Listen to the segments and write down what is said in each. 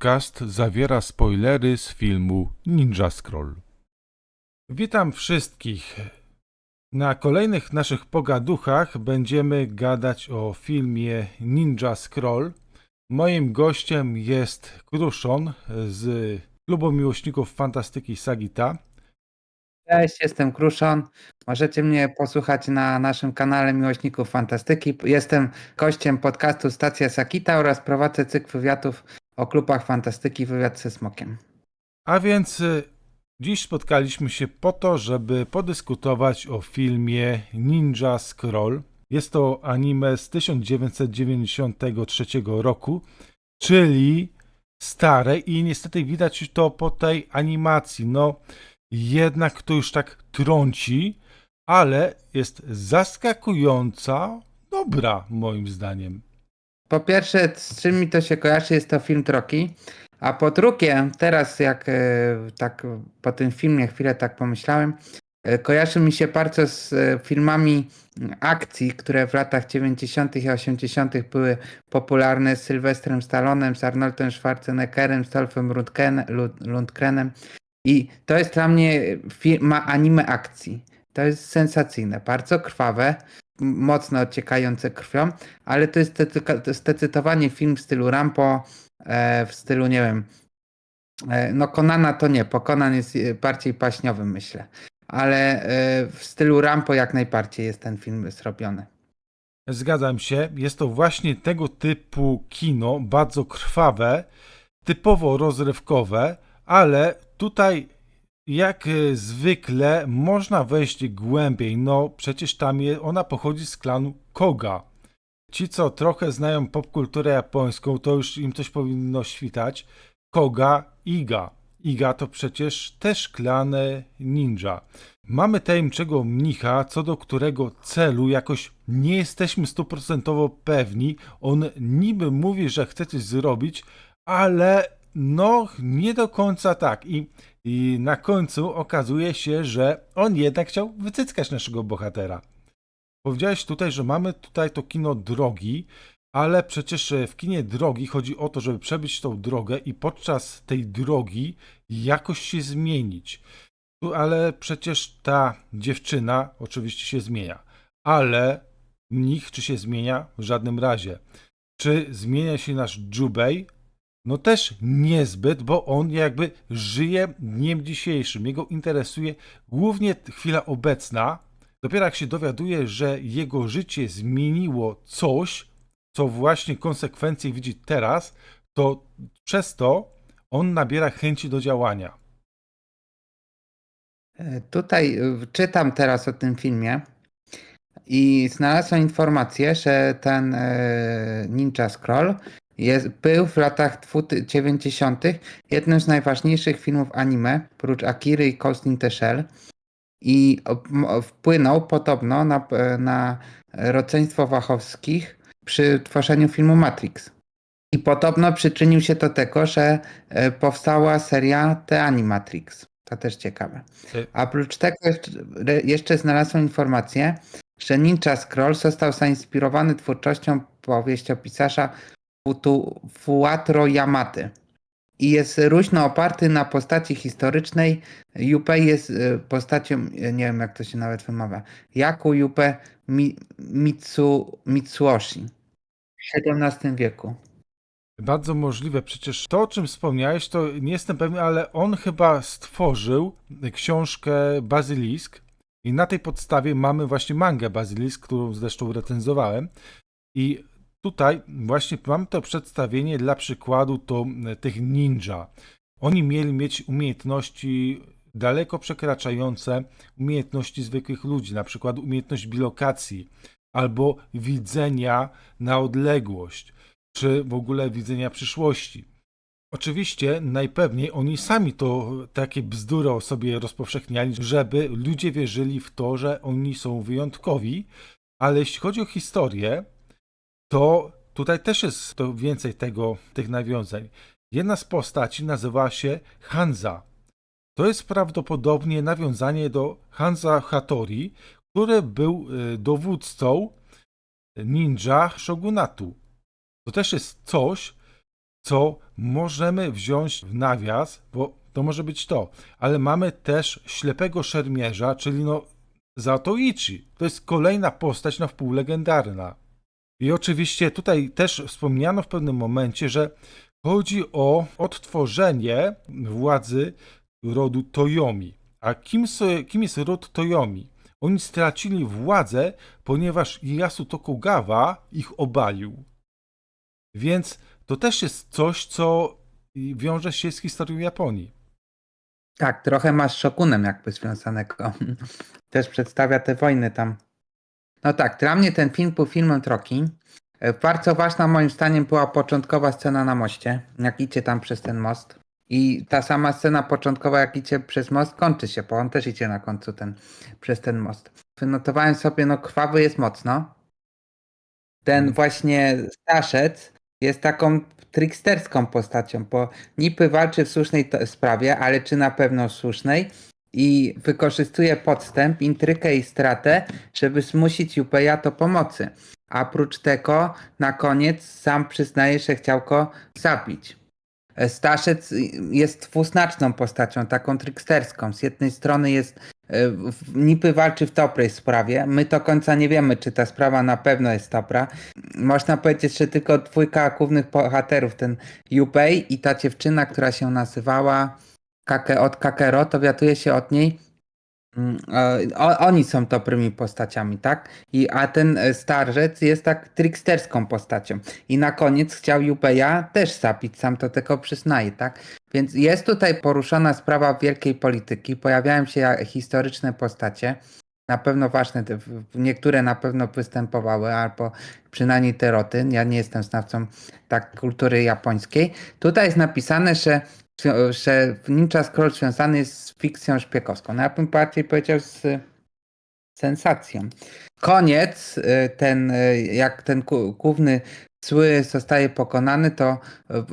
podcast zawiera spoilery z filmu Ninja Scroll. Witam wszystkich. Na kolejnych naszych pogaduchach będziemy gadać o filmie Ninja Scroll. Moim gościem jest Kruszon z klubu miłośników fantastyki Sagita. Cześć, jestem Kruszon. Możecie mnie posłuchać na naszym kanale Miłośników Fantastyki. Jestem gościem podcastu Stacja Sakita oraz prowadzę cykl wywiadów o klubach fantastyki Wywiad ze Smokiem. A więc y, dziś spotkaliśmy się po to, żeby podyskutować o filmie Ninja Scroll. Jest to anime z 1993 roku, czyli stare i niestety widać to po tej animacji. No, jednak to już tak trąci, ale jest zaskakująca dobra, moim zdaniem. Po pierwsze, z czym mi to się kojarzy, jest to film Troki. A po drugie, teraz jak e, tak po tym filmie chwilę tak pomyślałem, e, kojarzy mi się bardzo z e, filmami akcji, które w latach 90. i 80. były popularne z Sylwestrem Stallonem, z Arnoldem Schwarzeneggerem, z Dolphem Lundgren- Lund- Lundgrenem. I to jest dla mnie firma anime akcji. To jest sensacyjne, bardzo krwawe, mocno ociekające krwią, ale to jest zdecydowanie film w stylu Rampo, e, w stylu, nie wiem, e, no Konana to nie, bo Conan jest e, bardziej paśniowym, myślę, ale w stylu Rampo jak najbardziej jest ten film zrobiony. Zgadzam się, jest to właśnie tego typu kino, bardzo krwawe, typowo rozrywkowe, ale tutaj jak e, zwykle można wejść głębiej. No przecież tam je, ona pochodzi z klanu Koga. Ci, co trochę znają popkulturę japońską, to już im coś powinno świtać. Koga, Iga. Iga to przecież też klan e, ninja. Mamy tajemniczego mnicha, co do którego celu jakoś nie jesteśmy stuprocentowo pewni. On niby mówi, że chce coś zrobić, ale no nie do końca tak. I, i na końcu okazuje się, że on jednak chciał wycyckać naszego bohatera. Powiedziałeś tutaj, że mamy tutaj to kino drogi, ale przecież e, w kinie drogi chodzi o to, żeby przebyć tą drogę i podczas tej drogi jakoś się zmienić. Ale przecież ta dziewczyna oczywiście się zmienia. Ale mnich czy się zmienia? W żadnym razie. Czy zmienia się nasz Jubei? No też niezbyt, bo on jakby żyje dniem dzisiejszym. Jego interesuje głównie chwila obecna. Dopiero jak się dowiaduje, że jego życie zmieniło coś, co właśnie konsekwencje widzi teraz, to przez to on nabiera chęci do działania. E, Tutaj y, czytam teraz o tym filmie i znalazłem informację, że ten e, Ninja Scroll jest, był w latach 90. jednym z najważniejszych filmów anime, prócz Akiry i Ghost in the Shell i wpłynął podobno na, e, na rodzeństwo Wachowskich przy tworzeniu filmu Matrix. I podobno przyczynił się do tego, że e, powstała seria The Animatrix. To też ciekawe. A oprócz tego jeszcze, jeszcze znalazłem informację, że Ninja Scroll został zainspirowany twórczością powieściopisarza Futu- Fuatro Yamaty i jest luźno oparty na postaci historycznej. Junpei jest e, postacią, e, nie wiem jak to się nawet wymawia, Yaku Junpei Mi, Mitsu, Mitsuoshi w XVII wieku. Bardzo możliwe. Przecież to, o czym wspomniałeś, to nie jestem pewien, ale on chyba stworzył książkę Bazylisk i na tej podstawie mamy właśnie mangę Bazylisk, którą zresztą recenzowałem. I tutaj właśnie mam to przedstawienie dla przykładu to e, tych ninja. Oni mieli mieć umiejętności daleko przekraczające umiejętności zwykłych ludzi, na przykład umiejętność bilokacji albo widzenia na odległość czy w ogóle widzenia przyszłości. Oczywiście najpewniej oni sami to takie bzdury o sobie rozpowszechniali, żeby ludzie wierzyli w to, że oni są wyjątkowi, ale jeśli chodzi o historię, to tutaj też jest to więcej tego, tych nawiązań. Jedna z postaci nazywa się Hanza. To jest prawdopodobnie nawiązanie do Hanza Hattori, który był y, dowódcą ninja shogunatu. To też jest coś, co możemy wziąć w nawias, bo to może być to, ale mamy też ślepego szermierza, czyli no Zatoichi. To jest kolejna postać na wpół legendarna. I oczywiście tutaj też wspomniano w pewnym momencie, że chodzi o odtworzenie władzy rodu Toyomi. A kim, kim jest ród Toyomi? Oni stracili władzę, ponieważ Ieyasu Tokugawa ich obalił. Więc to też jest coś, co wiąże się z historią Japonii. Tak, trochę ma z Shokunem jakby związanego. Też przedstawia te wojny tam. No tak, dla mnie ten film był filmem Troki. E, Bardzo ważna moim zdaniem była początkowa scena na moście, jak idzie tam przez ten most. I ta sama scena początkowa, jak idzie przez most, kończy się, bo on też idzie na końcu ten, przez ten most. Wynotowałem sobie, no krwawy jest mocno. Ten Mhm. właśnie Staszec jest taką tricksterską postacią, bo niby walczy w słusznej sprawie, ale czy na pewno słusznej i wykorzystuje podstęp, intrykę i stratę, żeby zmusić Jupeja do pomocy. A prócz tego na koniec sam przyznaje, że chciał go zabić. Staszec jest dwuznaczną postacią, taką tricksterską. Z jednej strony jest e, niby walczy w dobrej sprawie. My do końca nie wiemy, czy ta sprawa na pewno jest dobra. Można powiedzieć, że tylko dwójka głównych bohaterów, ten Yupei i ta dziewczyna, która się nazywała Kake, od Kakero, to wiatuje się od niej. Mm, e, O, oni są dobrymi postaciami, tak? I, a ten e, starzec jest tak tricksterską postacią. I na koniec chciał Jupeja też zabić, sam to tylko przyznaje, tak? Więc jest tutaj poruszona sprawa wielkiej polityki, pojawiają się ja- historyczne postacie, na pewno ważne, niektóre na pewno występowały, albo przynajmniej te roty, ja nie jestem znawcą tak kultury japońskiej. Tutaj jest napisane, że, że Ninja Scroll związany jest z fikcją szpiegowską. No ja bym bardziej powiedział z sensacją. Koniec, y, ten, y, jak ten główny zły zostaje pokonany, to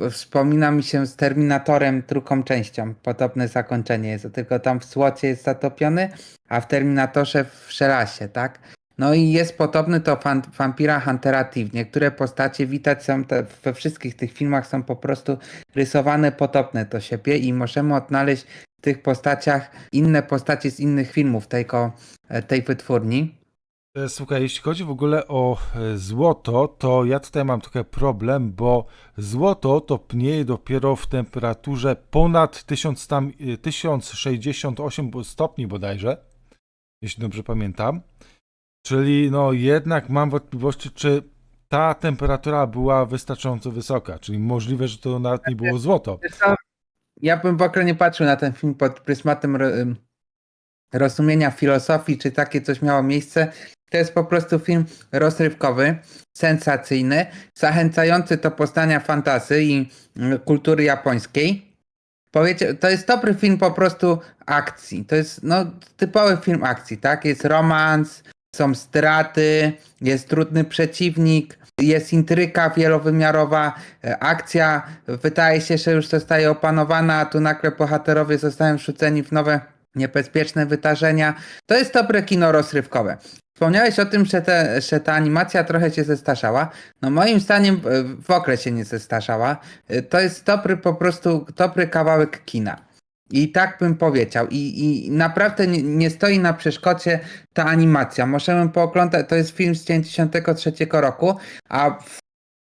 y, wspomina mi się z Terminatorem drugą częścią. Podobne zakończenie jest, tylko tam w złocie jest zatopiony, a w Terminatorze w szelasie, tak? No i jest podobny do fan, Vampira Huntera Thief. Niektóre postacie widać są te, we wszystkich tych filmach są po prostu rysowane podobne do siebie i możemy odnaleźć w tych postaciach inne postacie z innych filmów tego, tej wytwórni. E, Słuchaj, jeśli chodzi w ogóle o e, złoto, to ja tutaj mam trochę problem, bo złoto topnieje dopiero w temperaturze ponad 1000 tam, e, 1068 stopni bodajże, jeśli dobrze pamiętam. Czyli no jednak mam wątpliwości, czy ta temperatura była wystarczająco wysoka, czyli możliwe, że to nawet nie było złoto. Ja bym w ogóle nie patrzył na ten film pod pryzmatem rozumienia filozofii, czy takie coś miało miejsce. To jest po prostu film rozrywkowy, sensacyjny, zachęcający do poznania fantazy i mm, kultury japońskiej. Powiecie, to jest dobry film po prostu akcji. To jest no, typowy film akcji, tak? Jest romans, są straty, jest trudny przeciwnik, jest intryka wielowymiarowa, e, akcja wydaje się, że już zostaje opanowana, a tu nagle bohaterowie zostają wrzuceni w nowe niebezpieczne wydarzenia. To jest dobre kino rozrywkowe. Wspomniałeś o tym, że, te, że ta animacja trochę się zestarzała. No moim zdaniem e, w ogóle się nie zestarzała. E, To jest dobry po prostu, dobry kawałek kina. I tak bym powiedział. I, i naprawdę nie, nie stoi na przeszkodzie ta animacja. Możemy pooglądać, to jest film z 93 roku, a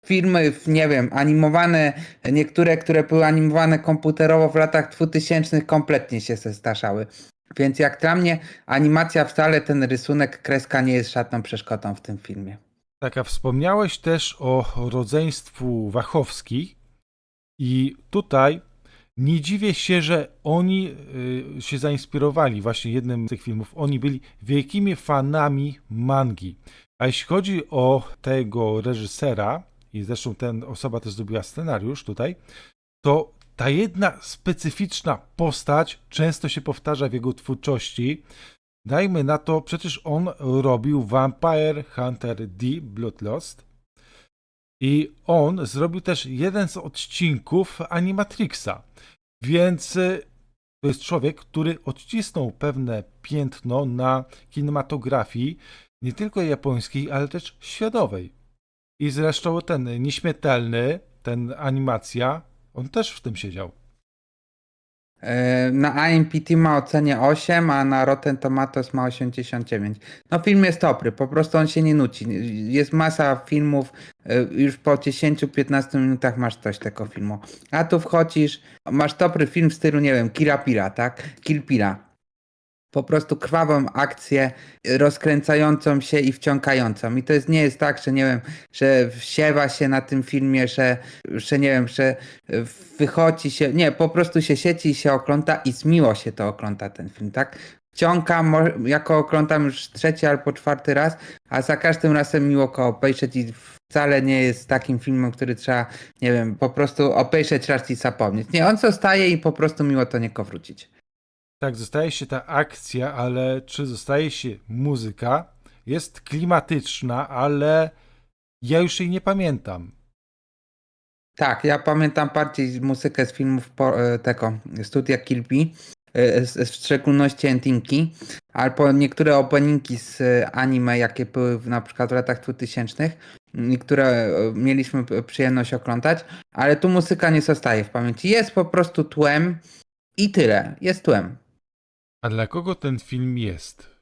filmy, nie wiem, animowane, niektóre, które były animowane komputerowo w latach 2000 kompletnie się zestarzały. Więc jak dla mnie animacja wcale ten rysunek, kreska nie jest żadną przeszkodą w tym filmie. Tak, a wspomniałeś też o rodzeństwu Wachowskich i tutaj nie dziwię się, że oni y, się zainspirowali właśnie jednym z tych filmów. Oni byli wielkimi fanami mangi. A jeśli chodzi o tego reżysera, i zresztą ten osoba też zrobiła scenariusz tutaj, to ta jedna specyficzna postać często się powtarza w jego twórczości. Dajmy na to, przecież on robił Vampire Hunter D Bloodlust i on zrobił też jeden z odcinków Animatrixa. Więc y, to jest człowiek, który odcisnął pewne piętno na kinematografii nie tylko japońskiej, ale też światowej. I zresztą ten nieśmiertelny, ten animacja, on też w tym siedział. E, Na IMPT ma ocenie 8, a na Rotten Tomatoes ma 89. No film jest dobry, po prostu on się nie nuci. Jest masa filmów, już po 10-15 minutach masz coś tego filmu. A tu wchodzisz, masz dobry film w stylu, nie wiem, Kira Pira, tak? Kill Pira. Po prostu krwawą akcję, e, rozkręcającą się i wciągającą. I to jest, nie jest tak, że nie wiem, że wsiewa się na tym filmie, że, że nie wiem, że e, wychodzi się, nie, po prostu się sieci i się ogląda i zmiło się to ogląda ten film, tak? Wciągam, mo- jako oglądam już trzeci albo czwarty raz, a za każdym razem miło go obejrzeć i wcale nie jest takim filmem, który trzeba, nie wiem, po prostu obejrzeć raz i zapomnieć. Nie, on zostaje i po prostu miło to niego wrócić. Tak, zostaje się ta akcja, ale czy zostaje się muzyka? Jest klimatyczna, ale ja już jej nie pamiętam. Tak, ja pamiętam bardziej muzykę z filmów e, tego studia z- w szczególności endingi, albo niektóre openingi z e, anime, jakie były w, na przykład w latach 2000, m, które e, mieliśmy przyjemność oglądać, ale tu muzyka nie zostaje w pamięci. Jest po prostu tłem i tyle. Jest tłem. A dla kogo ten film jest?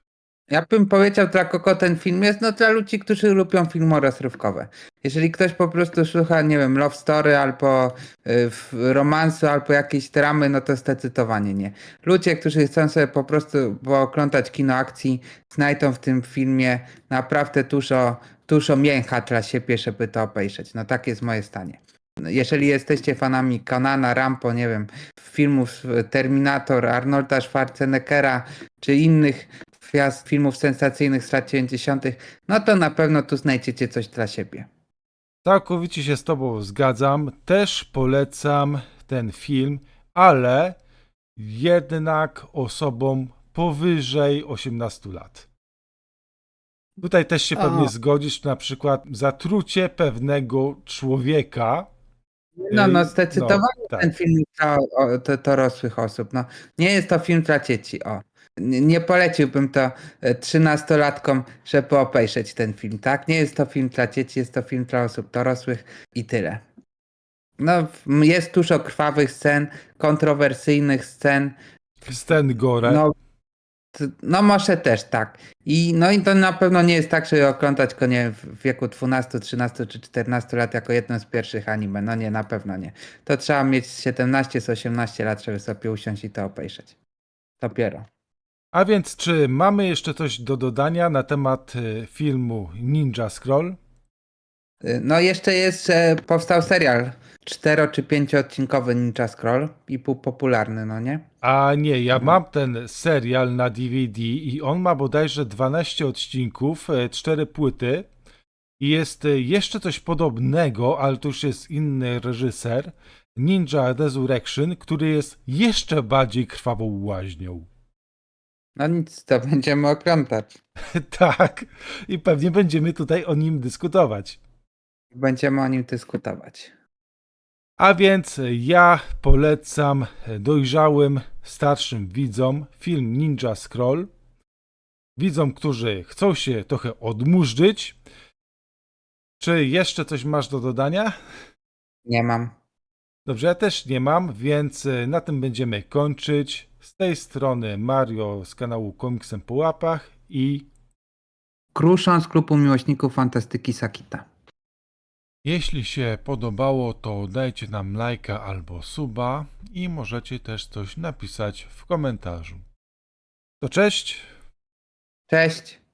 Ja bym powiedział, dla kogo ten film jest, no dla ludzi, którzy lubią filmy rozrywkowe. Jeżeli ktoś po prostu słucha, nie wiem, love story albo y, romansu, albo jakiejś dramy, no to zdecydowanie nie. Ludzie, którzy chcą sobie po prostu pooglądać kino akcji, znajdą w tym filmie naprawdę dużo, dużo mięcha dla siebie, żeby to obejrzeć. No tak jest moje stanie. Jeżeli jesteście fanami Conana, Rampo, nie wiem, filmów Terminator, Arnolda Schwarzeneggera, czy innych gwiazd filmów sensacyjnych z lat 90., no to na pewno tu znajdziecie coś dla siebie. Całkowicie się z Tobą zgadzam. Też polecam ten film, ale jednak osobom powyżej 18 lat. Tutaj też się O. pewnie zgodzisz, na przykład zatrucie pewnego człowieka. No, no Yy, zdecydowanie no, tak. ten film jest dla o, dorosłych osób. No, nie jest to film dla dzieci. O. Nie, poleciłbym to e, trzynastolatkom, żeby obejrzeć ten film, tak? Nie jest to film dla dzieci, jest to film dla osób dorosłych i tyle. No, jest dużo krwawych scen, kontrowersyjnych scen, Scen gore. No, no może też tak. I, no i to na pewno nie jest tak, żeby oglądać go nie w wieku 12, 13 czy 14 lat jako jedno z pierwszych anime. No nie, na pewno nie. To trzeba mieć 17 z 18 lat, żeby sobie usiąść i to obejrzeć. Dopiero. A więc, czy mamy jeszcze coś do dodania na temat y, filmu Ninja Scroll? Y, No jeszcze jest, że powstał serial 4 czy 5 odcinkowy Ninja Scroll i był popularny, no nie? A nie, ja mam ten serial na DVD i on ma bodajże 12 odcinków, 4 płyty. I jest e, jeszcze coś podobnego, ale to już jest inny reżyser. Ninja Resurrection, który jest jeszcze bardziej krwawą łaźnią. No nic, to będziemy oglądać. tak, i pewnie będziemy tutaj o nim dyskutować. Będziemy o nim dyskutować. A więc ja polecam dojrzałym, starszym widzom film Ninja Scroll. Widzom, którzy chcą się trochę odmurzyć. Czy jeszcze coś masz do dodania? Nie mam. Dobrze, ja też nie mam, więc e, na tym będziemy kończyć. Z tej strony Mario z kanału Komiksem po łapach i Kruszon z klubu miłośników fantastyki Sakita. jeśli się podobało, to dajcie nam lajka albo suba i możecie też coś napisać w komentarzu. To cześć! Cześć!